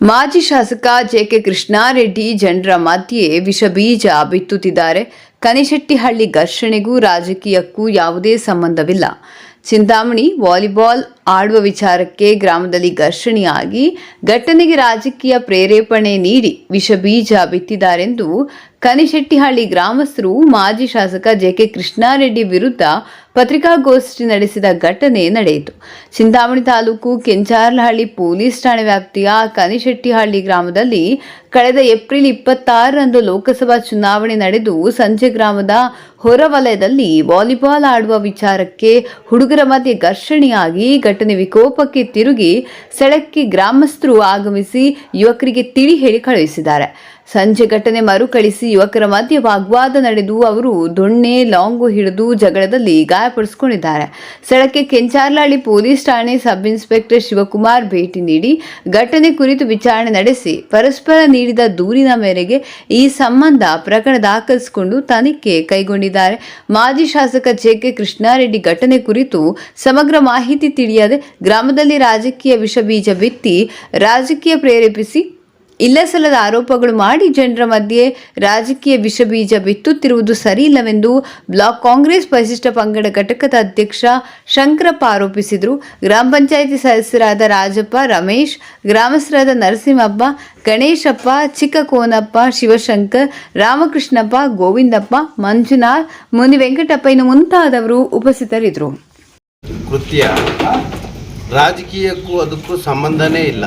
ಮಾಜಿ ಶಾಸಕ ಜೆಕೆ ಕೃಷ್ಣಾರೆಡ್ಡಿ ಜನರ ಮಧ್ಯೆ ವಿಷಬೀಜ ಬಿತ್ತುತ್ತಿದ್ದಾರೆ. ಕನಿಶೆಟ್ಟಿಹಳ್ಳಿ ಘರ್ಷಣೆಗೂ ರಾಜಕೀಯಕ್ಕೂ ಯಾವುದೇ ಸಂಬಂಧವಿಲ್ಲ. ಚಿಂತಾಮಣಿ ವಾಲಿಬಾಲ್ ಆಡುವ ವಿಚಾರಕ್ಕೆ ಗ್ರಾಮದಲ್ಲಿ ಘರ್ಷಣೆಯಾಗಿ ಘಟನೆಗೆ ರಾಜಕೀಯ ಪ್ರೇರೇಪಣೆ ನೀಡಿ ವಿಷಬೀಜ ಬಿತ್ತಿದ್ದಾರೆಂದು ಕನಿಶೆಟ್ಟಿಹಳ್ಳಿ ಗ್ರಾಮಸ್ಥರು ಮಾಜಿ ಶಾಸಕ ಜೆಕೆ ಕೃಷ್ಣಾರೆಡ್ಡಿ ವಿರುದ್ಧ ಪತ್ರಿಕಾಗೋಷ್ಠಿ ನಡೆಸಿದ ಘಟನೆ ನಡೆಯಿತು. ಚಿಂತಾಮಣಿ ತಾಲೂಕು ಕೆಂಚಾರ್ಲಹಳ್ಳಿ ಪೊಲೀಸ್ ಠಾಣೆ ವ್ಯಾಪ್ತಿಯ ಕನಿಶೆಟ್ಟಿಹಳ್ಳಿ ಗ್ರಾಮದಲ್ಲಿ ಕಳೆದ ಏಪ್ರಿಲ್ ಇಪ್ಪತ್ತಾರರಂದು ಲೋಕಸಭಾ ಚುನಾವಣೆ ನಡೆದು ಸಂಜೆ ಗ್ರಾಮದ ಹೊರವಲಯದಲ್ಲಿ ವಾಲಿಬಾಲ್ ಆಡುವ ವಿಚಾರಕ್ಕೆ ಹುಡುಗರ ಮಧ್ಯೆ ಘರ್ಷಣೆಯಾಗಿ ಘಟನೆ ವಿಕೋಪಕ್ಕೆ ತಿರುಗಿ ಸ್ಥಳಕ್ಕೆ ಗ್ರಾಮಸ್ಥರು ಆಗಮಿಸಿ ಯುವಕರಿಗೆ ತಿಳಿ ಹೇಳಿ ಕಳುಹಿಸಿದ್ದಾರೆ. ಸಂಜೆ ಘಟನೆ ಮರುಕಳಿಸಿ ಯುವಕರ ಮಧ್ಯೆ ವಾಗ್ವಾದ ನಡೆದು ಅವರು ದೊಣ್ಣೆ, ಲಾಂಗು ಹಿಡಿದು ಜಗಳದಲ್ಲಿ ಗಾಯಪಡಿಸಿಕೊಂಡಿದ್ದಾರೆ. ಸ್ಥಳಕ್ಕೆ ಕೆಂಚಾರ್ಲಹಳ್ಳಿ ಪೊಲೀಸ್ ಠಾಣೆ ಸಬ್ ಇನ್ಸ್ಪೆಕ್ಟರ್ ಶಿವಕುಮಾರ್ ಭೇಟಿ ನೀಡಿ ಘಟನೆ ಕುರಿತು ವಿಚಾರಣೆ ನಡೆಸಿ ಪರಸ್ಪರ ನೀಡಿದ ದೂರಿನ ಮೇರೆಗೆ ಈ ಸಂಬಂಧ ಪ್ರಕರಣ ದಾಖಲಿಸಿಕೊಂಡು ತನಿಖೆ ಕೈಗೊಂಡಿದ್ದಾರೆ ಮಾಜಿ ಶಾಸಕ ಜೆಕೆ ಕೃಷ್ಣಾರೆಡ್ಡಿ ಘಟನೆ ಕುರಿತು ಸಮಗ್ರ ಮಾಹಿತಿ ತಿಳಿಯದೆ ಗ್ರಾಮದಲ್ಲಿ ರಾಜಕೀಯ ವಿಷಬೀಜ ಬಿತ್ತಿ ರಾಜಕೀಯ ಪ್ರೇರೇಪಿಸಿ ಇಲ್ಲಸಲ್ಲದ ಆರೋಪಗಳು ಮಾಡಿ ಜನರ ಮಧ್ಯೆ ರಾಜಕೀಯ ವಿಷಬೀಜ ಬಿತ್ತುತ್ತಿರುವುದು ಸರಿಯಿಲ್ಲವೆಂದು ಬ್ಲಾಕ್ ಕಾಂಗ್ರೆಸ್ ಪರಿಶಿಷ್ಟ ಪಂಗಡ ಘಟಕದ ಅಧ್ಯಕ್ಷ ಶಂಕರಪ್ಪ ಆರೋಪಿಸಿದರು. ಗ್ರಾಮ ಪಂಚಾಯಿತಿ ಸದಸ್ಯರಾದ ರಾಜಪ್ಪ, ರಮೇಶ್, ಗ್ರಾಮಸ್ಥರಾದ ನರಸಿಂಹಪ್ಪ, ಗಣೇಶಪ್ಪ, ಚಿಕ್ಕಕೋನಪ್ಪ, ಶಿವಶಂಕರ್, ರಾಮಕೃಷ್ಣಪ್ಪ, ಗೋವಿಂದಪ್ಪ, ಮಂಜುನಾಥ್ ಮುನಿ ವೆಂಕಟಪ್ಪ ಇನ್ನು ಮುಂತಾದವರು ಉಪಸ್ಥಿತರಿದ್ದರು. ಕೃತ್ಯ. ರಾಜಕೀಯಕ್ಕೂ ಅದಕ್ಕೂ ಸಂಬಂಧನೇ ಇಲ್ಲ.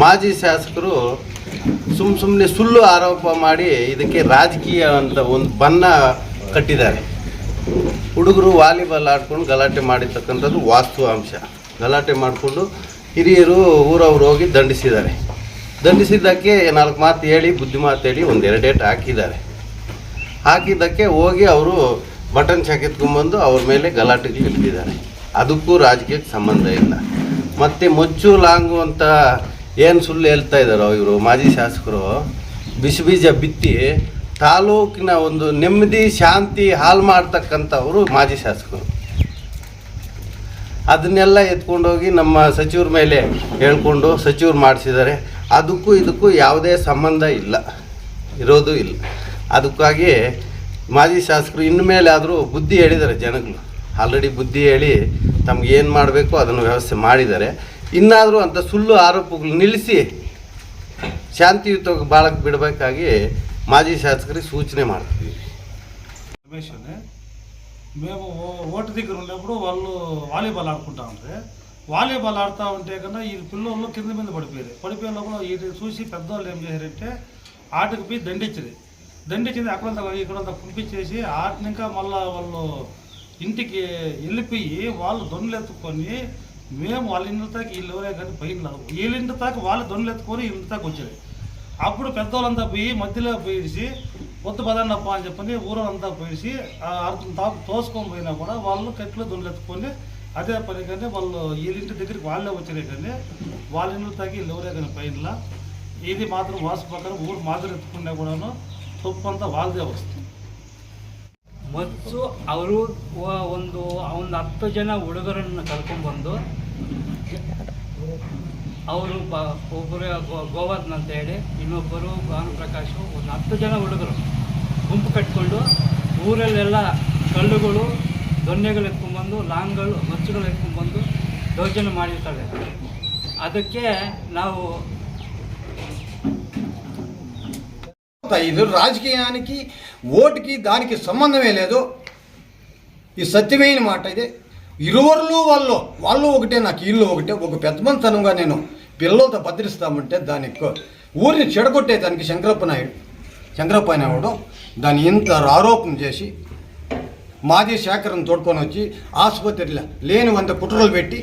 ಮಾಜಿ ಶಾಸಕರು ಸುಮ್ಮ ಸುಮ್ಮನೆ ಸುಳ್ಳು ಆರೋಪ ಮಾಡಿ ಇದಕ್ಕೆ ರಾಜಕೀಯ ಅಂತ ಒಂದು ಬಣ್ಣ ಕಟ್ಟಿದ್ದಾರೆ. ಹುಡುಗರು ವಾಲಿಬಾಲ್ ಆಡ್ಕೊಂಡು ಗಲಾಟೆ ಮಾಡಿರ್ತಕ್ಕಂಥದ್ದು ವಾಸ್ತವಾಂಶ. ಗಲಾಟೆ ಮಾಡಿಕೊಂಡು ಹಿರಿಯರು ಊರವ್ರು ಹೋಗಿ ದಂಡಿಸಿದ್ದಾರೆ. ದಂಡಿಸಿದ್ದಕ್ಕೆ ನಾಲ್ಕು ಮಾತು ಹೇಳಿ, ಬುದ್ಧಿ ಮಾತು ಹೇಳಿ ಒಂದು ಎರಡೇಟ್ ಹಾಕಿದ್ದಾರೆ. ಹಾಕಿದ್ದಕ್ಕೆ ಹೋಗಿ ಅವರು ಬಟನ್ ಚಾಕೆತ್ಕೊಂಡ್ಬಂದು ಅವ್ರ ಮೇಲೆ ಗಲಾಟೆಗೆ ಇಳಿದಿದ್ದಾರೆ ಅದಕ್ಕೂ ರಾಜಕೀಯಕ್ಕೆ ಸಂಬಂಧ ಇಲ್ಲ. ಮತ್ತು ಮೊಚ್ಚು ಲಾಂಗು ಅಂತ ಏನು ಸುಳ್ಳು ಹೇಳ್ತಾ ಇದ್ದಾರೋ ಇವರು ಮಾಜಿ ಶಾಸಕರು, ಬಿಸಿ ಬೀಜ ಬಿತ್ತಿ ತಾಲೂಕಿನ ಒಂದು ನೆಮ್ಮದಿ, ಶಾಂತಿ ಹಾಳು ಮಾಡ್ತಕ್ಕಂಥವರು ಮಾಜಿ ಶಾಸಕರು. ಅದನ್ನೆಲ್ಲ ಎತ್ಕೊಂಡೋಗಿ ನಮ್ಮ ಸಚಿವರ ಮೇಲೆ ಹೇಳ್ಕೊಂಡು ಸಚಿವರು ಮಾಡಿಸಿದ್ದಾರೆ. ಅದಕ್ಕೂ ಇದಕ್ಕೂ ಯಾವುದೇ ಸಂಬಂಧ ಇಲ್ಲ, ಇರೋದು ಇಲ್ಲ. ಅದಕ್ಕಾಗಿ ಮಾಜಿ ಶಾಸಕರು ಇನ್ಮೇಲೆ ಆದರೂ ಬುದ್ಧಿ ಹೇಳಿದ್ದಾರೆ ಜನಗಳು. ಆಲ್ರೆಡಿ ಬುದ್ಧಿ ಹೇಳಿ ತಮ್ಗೆ ಏನು ಮಾಡಬೇಕು ಅದನ್ನು ವ್ಯವಸ್ಥೆ ಮಾಡಿದ್ದಾರೆ. ಇನ್ನಾದರೂ ಅಂಥ ಸುಳ್ಳು ಆರೋಪಗಳು ನಿಲ್ಲಿಸಿ ಶಾಂತಿಯುತವಾಗಿ ಬಾಳಕ್ಕೆ ಬಿಡಬೇಕಾಗಿ ಮಾಜಿ ಶಾಸಕರಿಗೆ సూచన ಮಾಡ್ತೀವಿ రమేష్ అని మేము ఓ- ఓటు దగ్గర ఉన్నప్పుడు వాళ్ళు వాలీబాల్ ఆడుకుంటా ఉంటే వాలీబాల్ ఆడుతూ ఉంటే కన్నా ఈ పిల్లలు కింద మీద పడిపోయారు పడిపోయిన లోపల ఇది చూసి పెద్దవాళ్ళు ఏం చేశారంటే ఆటకు పోయి దండించింది దండించింది అక్కడంతా ఇక్కడంతా పంపించేసి ఆటని ఇంకా మళ్ళా వాళ్ళు ఇంటికి వెళ్ళిపోయి వాళ్ళు దొన్నులు ఎత్తుకొని మేము వాళ్ళ ఇంటి దాకా వీళ్ళు ఎవరే కానీ పైన వీళ్ళ ఇంటి దాకా వాళ్ళు దొన్నులు ఎత్తుకొని వీళ్ళ దాకా వచ్చారు అప్పుడు పెద్దవాళ్ళంతా పోయి మధ్యలో పోయేసి వద్దు పదండప్ప అని చెప్పని ఊరంతా పోయేసి ఆ అర్థం తాకు తోసుకొని పోయినా కూడా వాళ్ళు కట్లు దుండెత్తుకొని అదే పని కానీ వాళ్ళు వీళ్ళింటి దగ్గరికి వాళ్ళే వచ్చినాయి కానీ వాళ్ళ ఇంట్లో తాగి వీళ్ళు ఎవరే కానీ పైన ఇది మాత్రం వాసు ప్రకారం ఊరు మాదిరి ఎత్తుకున్నా కూడాను తప్పు అంతా వాళ్ళదే వస్తుంది ಮತ್ತು ಅವರು ಒಂದು ಒಂದು ಹತ್ತು ಜನ ಹುಡುಗರನ್ನು ಕರ್ಕೊಂಡ್ಬಂದು ಅವರು ಬ ಒಬ್ಬರು ಗೋ- ಗೋವರ್ಧನ್ ಅಂತ ಹೇಳಿ ಇನ್ನೊಬ್ಬರು ಭಾನುಪ್ರಕಾಶ್ ಒಂದು ಹತ್ತು ಜನ ಹುಡುಗರು ಗುಂಪು ಕಟ್ಕೊಂಡು ಊರಲ್ಲೆಲ್ಲ ಕಲ್ಲುಗಳು ದೊಣ್ಣೆಗಳು ಎತ್ಕೊಂಡ್ಬಂದು ಲಾಂಗ್ಗಳು ಮಚ್ಚುಗಳು ಎತ್ಕೊಂಡ್ಬಂದು ದೌರ್ಜನ್ಯ ಮಾಡಿರ್ತಾರೆ ಅದಕ್ಕೆ ನಾವು ఇది రాజకీయానికి ఓటుకి దానికి సంబంధమే లేదు ఈ సత్యమైన మాట ఇది ఇరువురులు వాళ్ళు వాళ్ళు ఒకటే నాకు ఇల్లు ఒకటే ఒక పెద్ద మంతనంగా నేను పిల్లలతో భద్రిస్తామంటే దానికి ఊరిని చెడగొట్టే దానికి శంకరప్ప నాయుడు శంకరప్ప నాయుడు దాన్ని ఇంత ఆరోపణ చేసి మాజీ శేఖరం తోడుకొని వచ్చి ఆసుపత్రిలో లేని వంద కుట్రలు పెట్టి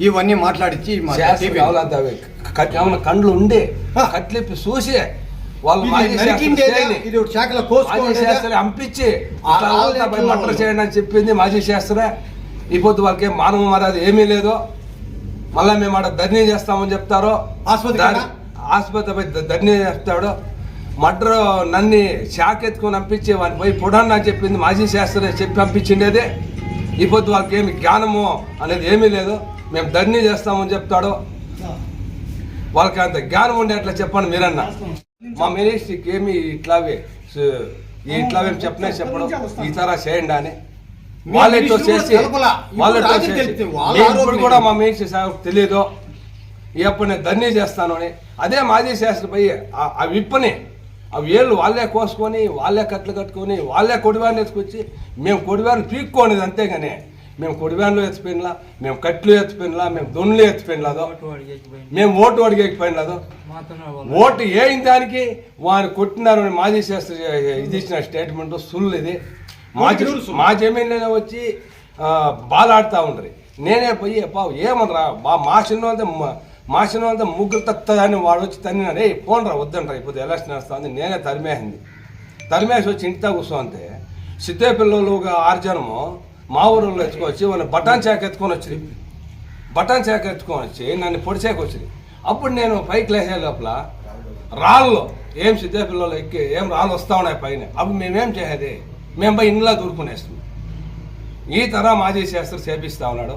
ఇవన్నీ మాట్లాడించి కండ్లు ఉండి. కట్లిప్పి చూసి వాళ్ళు ఇది శాఖలో ఎట్లా మటర్? చేయండి అని చెప్పింది మాజీ శాస్త్రే. పొద్దు వాళ్ళకి మానవ మర్యాద ఏమీ లేదు. మళ్ళీ మేము ఆడ ధర్నీ చేస్తామని చెప్తారు. ఆసుపత్రి పోయి ధర్నీ చేస్తాడు. మటర్ నన్ని శాఖ ఎత్తుకొని పంపించి వాడిని పోయి పొడన్నా చెప్పింది మాజీ శాస్త్రి చెప్పి పంపించిండేది పొద్దు వాళ్ళకి ఏమి జ్ఞానము అనేది ఏమీ లేదు. మేము ధర్నీ చేస్తామని చెప్తాడు. వాళ్ళకి అంత జ్ఞానం ఉండే అట్లా చెప్పండి మీరన్నా. మా మినిస్ట్రీకి ఏమి ఇట్లావే ఇట్లావేం చెప్పనే చెప్పడం ఈ తరా చేయండి అని. వాళ్ళతో చేసి వాళ్ళతో చేసి. ఇప్పుడు కూడా? మా మినిస్ట్రీ సార్ తెలియదు ఎప్పుడు నేను ధన్య చేస్తాను అని. అదే మాజీ శాస్త్రి పోయి ఆ- విప్పని ఆ వేళ్ళు వాళ్ళే కోసుకొని వాళ్ళే కట్లు కట్టుకొని వాళ్ళే కొడివాన్ని ఎత్తుకొచ్చి మేము కొడివాన్ని పీక్కోనేది అంతేగాని. మేము కొడివాన్లు ఎత్తిపోయినలా మేము కట్లు ఎత్తిపోయినలా మేము దొన్నులు ఎత్తిపోయినలాదో మేము ఓటు అడిగేకపోయినలాదో ఓటు వేయిన దానికి వారు కొట్టినారు అని మాజీ శాస్త్రి ఇది ఇచ్చిన స్టేట్మెంట్ సుల్లు ఇది. మాజీ మా జమీన్లోనే వచ్చి ఆ, బాలాడుతూ ఉండరు. నేనే పోయి పావు ఏమనరా? బా మా చిన్న వాళ్ళతో మా చిన్న వాళ్ళతో ముగ్గురు తత్తదని వాడు వచ్చి తన్నినాడు. ఏ పోనరా వద్దంటారా ఇప్పుడు ఎలక్షన్ వస్తుంది. నేనే తరిమేసింది. తరిమేసి వచ్చి ఇంటితో కూర్చోంటే సిద్ధే పిల్లలు ఒక ఆరు జనము మా ఊరిలో ఎత్తుకొచ్చి వాళ్ళని బటాన్ చాక్ ఎత్తుకొని వచ్చింది బటన్ చాక ఎత్తుకొని వచ్చి నన్ను పొడిచాక వచ్చింది అప్పుడు నేను పైకి లేసే లోపల రాళ్ళు ఏం సిద్ధే పిల్లలు ఎక్కి ఏం రాళ్ళు వస్తా ఉన్నాయి పైన. అప్పుడు మేమేం చేసేది? మేము పోయి ఇంట్లో దూరుకునేస్తాం ఈ తర మాజీ శాస్త్రి చేపిస్తా ఉన్నాడు.